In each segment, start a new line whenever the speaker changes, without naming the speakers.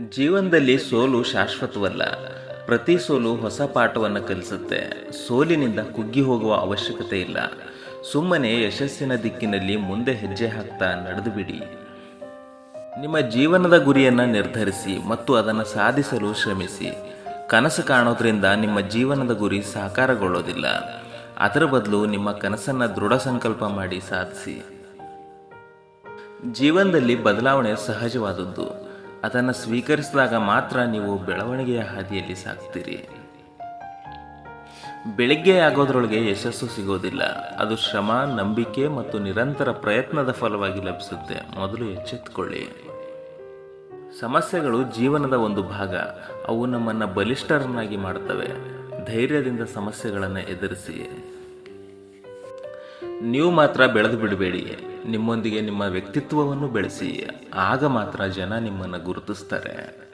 ಜೀವನದಲ್ಲಿ ಸೋಲು ಶಾಶ್ವತವಲ್ಲ. ಪ್ರತಿ ಸೋಲು ಹೊಸ ಪಾಠವನ್ನು ಕಲಿಸುತ್ತೆ. ಸೋಲಿನಿಂದ ಕುಗ್ಗಿ ಹೋಗುವ ಅವಶ್ಯಕತೆ ಇಲ್ಲ. ಸುಮ್ಮನೆ ಯಶಸ್ಸಿನ ದಿಕ್ಕಿನಲ್ಲಿ ಮುಂದೆ ಹೆಜ್ಜೆ ಹಾಕ್ತಾ ನಡೆದು ಬಿಡಿ ನಿಮ್ಮ ಜೀವನದ ಗುರಿಯನ್ನು ನಿರ್ಧರಿಸಿ ಮತ್ತು ಅದನ್ನು ಸಾಧಿಸಲು ಶ್ರಮಿಸಿ. ಕನಸು ಕಾಣೋದ್ರಿಂದ ನಿಮ್ಮ ಜೀವನದ ಗುರಿ ಸಾಕಾರಗೊಳ್ಳೋದಿಲ್ಲ. ಅದರ ಬದಲು ನಿಮ್ಮ ಕನಸನ್ನು ದೃಢ ಸಂಕಲ್ಪ ಮಾಡಿ ಸಾಧಿಸಿ. ಜೀವನದಲ್ಲಿ ಬದಲಾವಣೆ ಸಹಜವಾದದ್ದು. ಅದನ್ನು ಸ್ವೀಕರಿಸಿದಾಗ ಮಾತ್ರ ನೀವು ಬೆಳವಣಿಗೆಯ ಹಾದಿಯಲ್ಲಿ ಸಾಗ್ತೀರಿ. ಬೆಳಿಗ್ಗೆ ಆಗೋದ್ರೊಳಗೆ ಯಶಸ್ಸು ಸಿಗೋದಿಲ್ಲ. ಅದು ಶ್ರಮ, ನಂಬಿಕೆ ಮತ್ತು ನಿರಂತರ ಪ್ರಯತ್ನದ ಫಲವಾಗಿ ಲಭಿಸುತ್ತೆ. ಮೊದಲು ಎಚ್ಚೆತ್ತುಕೊಳ್ಳಿ ಸಮಸ್ಯೆಗಳು ಜೀವನದ ಒಂದು ಭಾಗ. ಅವು ನಮ್ಮನ್ನು ಬಲಿಷ್ಠರನ್ನಾಗಿ ಮಾಡ್ತವೆ. ಧೈರ್ಯದಿಂದ ಸಮಸ್ಯೆಗಳನ್ನು ಎದುರಿಸಿ. ನೀವು ಮಾತ್ರ ಬೆಳೆದು ಬಿಡಬೇಡಿ. ನಿಮ್ಮೊಂದಿಗೆ ನಿಮ್ಮ ವ್ಯಕ್ತಿತ್ವವನ್ನು ಬೆಳೆಸಿ. ಆಗ ಮಾತ್ರ ಜನ ನಿಮ್ಮನ್ನು ಗುರುತಿಸ್ತಾರೆ.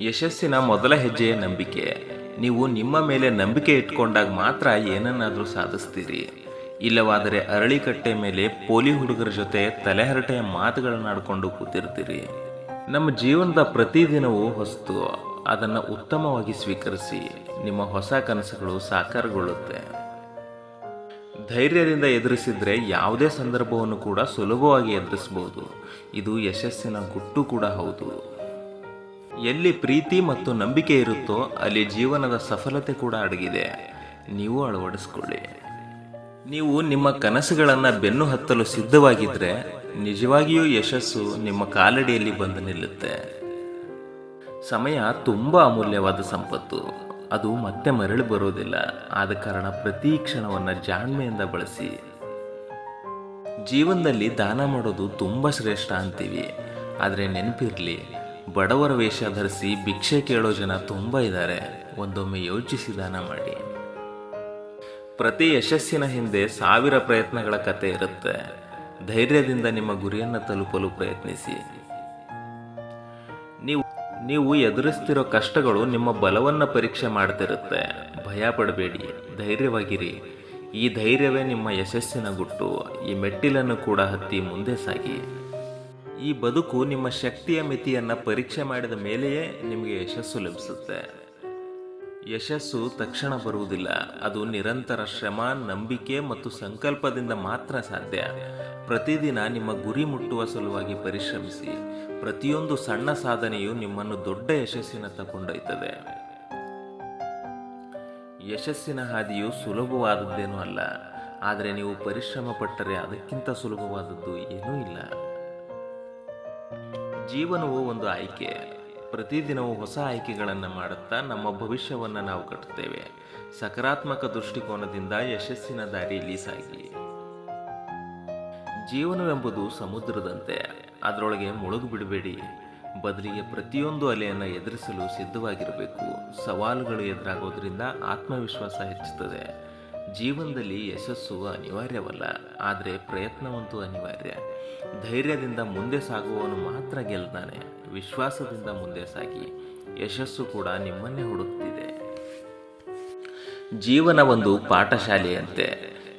ಯಶಸ್ಸಿನ ಮೊದಲ ಹೆಜ್ಜೆಯ ನಂಬಿಕೆ. ನೀವು ನಿಮ್ಮ ಮೇಲೆ ನಂಬಿಕೆ ಇಟ್ಕೊಂಡಾಗ ಮಾತ್ರ ಏನನ್ನಾದರೂ ಸಾಧಿಸ್ತೀರಿ. ಇಲ್ಲವಾದರೆ ಅರಳಿಕಟ್ಟೆ ಮೇಲೆ ಪೋಲಿ ಹುಡುಗರ ಜೊತೆ ತಲೆಹರಟೆಯ ಮಾತುಗಳನ್ನಾಡಿಕೊಂಡು ಕೂತಿರ್ತೀರಿ. ನಮ್ಮ ಜೀವನದ ಪ್ರತಿದಿನವೂ ಹೊಸ್ತು. ಅದನ್ನು ಉತ್ತಮವಾಗಿ ಸ್ವೀಕರಿಸಿ. ನಿಮ್ಮ ಹೊಸ ಕನಸುಗಳು ಸಾಕಾರಗೊಳ್ಳುತ್ತೆ. ಧೈರ್ಯದಿಂದ ಎದುರಿಸಿದರೆ ಯಾವುದೇ ಸಂದರ್ಭವನ್ನು ಕೂಡ ಸುಲಭವಾಗಿ ಎದುರಿಸಬಹುದು ಇದು ಯಶಸ್ಸಿನ ಗುಟ್ಟು ಕೂಡ ಹೌದು. ಎಲ್ಲಿ ಪ್ರೀತಿ ಮತ್ತು ನಂಬಿಕೆ ಇರುತ್ತೋ ಅಲ್ಲಿ ಜೀವನದ ಸಫಲತೆ ಕೂಡ ಅಡಗಿದೆ. ನೀವು ಅಳವಡಿಸ್ಕೊಳ್ಳಿ. ನೀವು ನಿಮ್ಮ ಕನಸುಗಳನ್ನು ಬೆನ್ನು ಹತ್ತಲು ಸಿದ್ಧವಾಗಿದ್ದರೆ ನಿಜವಾಗಿಯೂ ಯಶಸ್ಸು ನಿಮ್ಮ ಕಾಲಡಿಯಲ್ಲಿ ಬಂದು ನಿಲ್ಲುತ್ತೆ. ಸಮಯ ತುಂಬ ಅಮೂಲ್ಯವಾದ ಸಂಪತ್ತು. ಅದು ಮತ್ತೆ ಮರಳಿ ಬರೋದಿಲ್ಲ. ಆದ ಕಾರಣ ಪ್ರತಿ ಕ್ಷಣವನ್ನು ಜಾಣ್ಮೆಯಿಂದ ಬಳಸಿ. ಜೀವನದಲ್ಲಿ ದಾನ ಮಾಡೋದು ತುಂಬ ಶ್ರೇಷ್ಠ ಅಂತೀವಿ. ಆದರೆ ನೆನಪಿರಲಿ, ಬಡವರ ವೇಷ ಧರಿಸಿ ಭಿಕ್ಷೆ ಕೇಳೋ ಜನ ತುಂಬ ಇದ್ದಾರೆ ಒಂದೊಮ್ಮೆ ಯೋಚಿಸಿ ದಾನ ಮಾಡಿ. ಪ್ರತಿ ಯಶಸ್ಸಿನ ಹಿಂದೆ ಸಾವಿರ ಪ್ರಯತ್ನಗಳ ಕತೆ ಇರುತ್ತೆ. ಧೈರ್ಯದಿಂದ ನಿಮ್ಮ ಗುರಿಯನ್ನು ತಲುಪಲು ಪ್ರಯತ್ನಿಸಿ. ನೀವು ಎದುರಿಸ್ತಿರೋ ಕಷ್ಟಗಳು ನಿಮ್ಮ ಬಲವನ್ನು ಪರೀಕ್ಷೆ ಮಾಡ್ತಿರುತ್ತೆ. ಭಯ ಪಡಬೇಡಿ ಧೈರ್ಯವಾಗಿರಿ. ಈ ಧೈರ್ಯವೇ ನಿಮ್ಮ ಯಶಸ್ಸಿನ ಗುಟ್ಟು. ಈ ಮೆಟ್ಟಿಲನ್ನು ಕೂಡ ಹತ್ತಿ ಮುಂದೆ ಸಾಗಿ. ಈ ಬದುಕು ನಿಮ್ಮ ಶಕ್ತಿಯ ಮಿತಿಯನ್ನು ಪರೀಕ್ಷೆ ಮಾಡಿದ ಮೇಲೆಯೇ ನಿಮಗೆ ಯಶಸ್ಸು ಲಭಿಸುತ್ತೆ. ಯಶಸ್ಸು ತಕ್ಷಣ ಬರುವುದಿಲ್ಲ. ಅದು ನಿರಂತರ ಶ್ರಮ, ನಂಬಿಕೆ ಮತ್ತು ಸಂಕಲ್ಪದಿಂದ ಮಾತ್ರ ಸಾಧ್ಯ. ಪ್ರತಿದಿನ ನಿಮ್ಮ ಗುರಿ ಮುಟ್ಟುವ ಸಲುವಾಗಿ ಪರಿಶ್ರಮಿಸಿ. ಪ್ರತಿಯೊಂದು ಸಣ್ಣ ಸಾಧನೆಯು ನಿಮ್ಮನ್ನು ದೊಡ್ಡ ಯಶಸ್ಸಿನತ್ತ ಕೊಂಡೊಯ್ತದೆ. ಯಶಸ್ಸಿನ ಹಾದಿಯು ಸುಲಭವಾದದ್ದೇನೂ ಅಲ್ಲ. ಆದರೆ ನೀವು ಪರಿಶ್ರಮ ಪಟ್ಟರೆ ಅದಕ್ಕಿಂತ ಸುಲಭವಾದದ್ದು ಏನೂ ಇಲ್ಲ. ಜೀವನವು ಒಂದು ಆಯ್ಕೆ. ಪ್ರತಿದಿನವೂ ಹೊಸ ಆಯ್ಕೆಗಳನ್ನು ಮಾಡುತ್ತಾ ನಮ್ಮ ಭವಿಷ್ಯವನ್ನು ನಾವು ಕಟ್ಟುತ್ತೇವೆ. ಸಕಾರಾತ್ಮಕ ದೃಷ್ಟಿಕೋನದಿಂದ ಯಶಸ್ಸಿನ ದಾರಿಯಲ್ಲಿ ಸಾಗಿ ಜೀವನವೆಂಬುದು ಸಮುದ್ರದಂತೆ, ಅದರೊಳಗೆ ಮುಳುಗು ಬಿಡಬೇಡಿ. ಬದಲಿಗೆ ಪ್ರತಿಯೊಂದು ಅಲೆಯನ್ನು ಎದುರಿಸಲು ಸಿದ್ಧವಾಗಿರಬೇಕು. ಸವಾಲುಗಳು ಎದುರಾಗೋದ್ರಿಂದ ಆತ್ಮವಿಶ್ವಾಸ ಹೆಚ್ಚುತ್ತದೆ. ಜೀವನದಲ್ಲಿ ಯಶಸ್ಸು ಅನಿವಾರ್ಯವಲ್ಲ, ಆದರೆ ಪ್ರಯತ್ನವಂತೂ ಅನಿವಾರ್ಯ. ಧೈರ್ಯದಿಂದ ಮುಂದೆ ಸಾಗುವವನು ಮಾತ್ರ ಗೆಲ್ತಾನೆ, ವಿಶ್ವಾಸದಿಂದ ಮುಂದೆ ಸಾಗಿ, ಯಶಸ್ಸು ಕೂಡ ನಿಮ್ಮನ್ನೇ ಹುಡುಕ್ತಿದೆ. ಜೀವನ ಒಂದು ಪಾಠಶಾಲೆಯಂತೆ,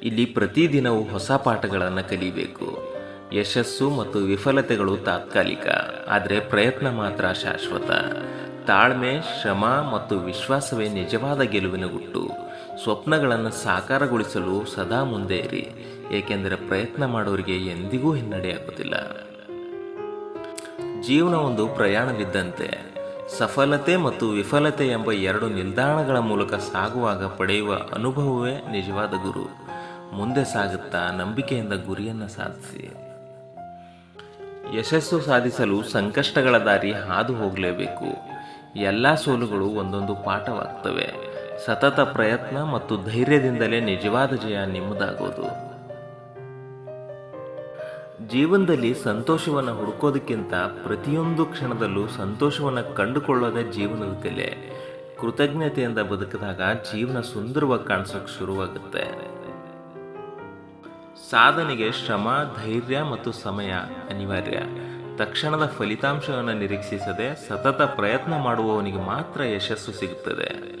ಇಲ್ಲಿ ಪ್ರತಿದಿನವೂ ಹೊಸ ಪಾಠಗಳನ್ನು ಕಲಿಬೇಕು. ಯಶಸ್ಸು ಮತ್ತು ವಿಫಲತೆಗಳು ತಾತ್ಕಾಲಿಕ, ಆದರೆ ಪ್ರಯತ್ನ ಮಾತ್ರ ಶಾಶ್ವತ. ತಾಳ್ಮೆ, ಶ್ರಮ ಮತ್ತು ವಿಶ್ವಾಸವೇ ನಿಜವಾದ ಗೆಲುವಿನ ಗುಟ್ಟು. ಸ್ವಪ್ನಗಳನ್ನು ಸಾಕಾರಗೊಳಿಸಲು ಸದಾ ಮುಂದೆ ಇರಿ. ಏಕೆಂದರೆ ಪ್ರಯತ್ನ ಮಾಡೋರಿಗೆ ಎಂದಿಗೂ ಹಿನ್ನಡೆಯಾಗುವುದಿಲ್ಲ ಜೀವನ ಒಂದು ಪ್ರಯಾಣವಿದ್ದಂತೆ, ಸಫಲತೆ ಮತ್ತು ವಿಫಲತೆ ಎಂಬ ಎರಡು ನಿಲ್ದಾಣಗಳ ಮೂಲಕ ಸಾಗುವಾಗ ಪಡೆಯುವ ಅನುಭವವೇ ನಿಜವಾದ ಗುರು. ಮುಂದೆ ಸಾಗುತ್ತಾ ನಂಬಿಕೆಯಿಂದ ಗುರಿಯನ್ನು ಸಾಧಿಸಿ. ಯಶಸ್ಸು ಸಾಧಿಸಲು ಸಂಕಷ್ಟಗಳ ದಾರಿ ಹಾದು ಹೋಗಲೇಬೇಕು. ಎಲ್ಲ ಸೋಲುಗಳು ಒಂದೊಂದು ಪಾಠವಾಗ್ತವೆ. ಸತತ ಪ್ರಯತ್ನ ಮತ್ತು ಧೈರ್ಯದಿಂದಲೇ ನಿಜವಾದ ಜಯ ನಿಮ್ಮದಾಗೋದು ಜೀವನದಲ್ಲಿ ಸಂತೋಷವನ್ನು ಹುಡುಕೋದಕ್ಕಿಂತ ಪ್ರತಿಯೊಂದು ಕ್ಷಣದಲ್ಲೂ ಸಂತೋಷವನ್ನು ಕಂಡುಕೊಳ್ಳೋದೇ ಜೀವನದ ಕಲೆ. ಕೃತಜ್ಞತೆಯಿಂದ ಬದುಕಿದಾಗ ಜೀವನ ಸುಂದರವಾಗಿ ಕಾಣಿಸೋಕೆ ಶುರುವಾಗುತ್ತೆ. ಸಾಧನೆಗೆ ಶ್ರಮ, ಧೈರ್ಯ ಮತ್ತು ಸಮಯ ಅನಿವಾರ್ಯ. ತಕ್ಷಣದ ಫಲಿತಾಂಶವನ್ನು ನಿರೀಕ್ಷಿಸದೆ ಸತತ ಪ್ರಯತ್ನ ಮಾಡುವವನಿಗೆ ಮಾತ್ರ ಯಶಸ್ಸು ಸಿಗುತ್ತದೆ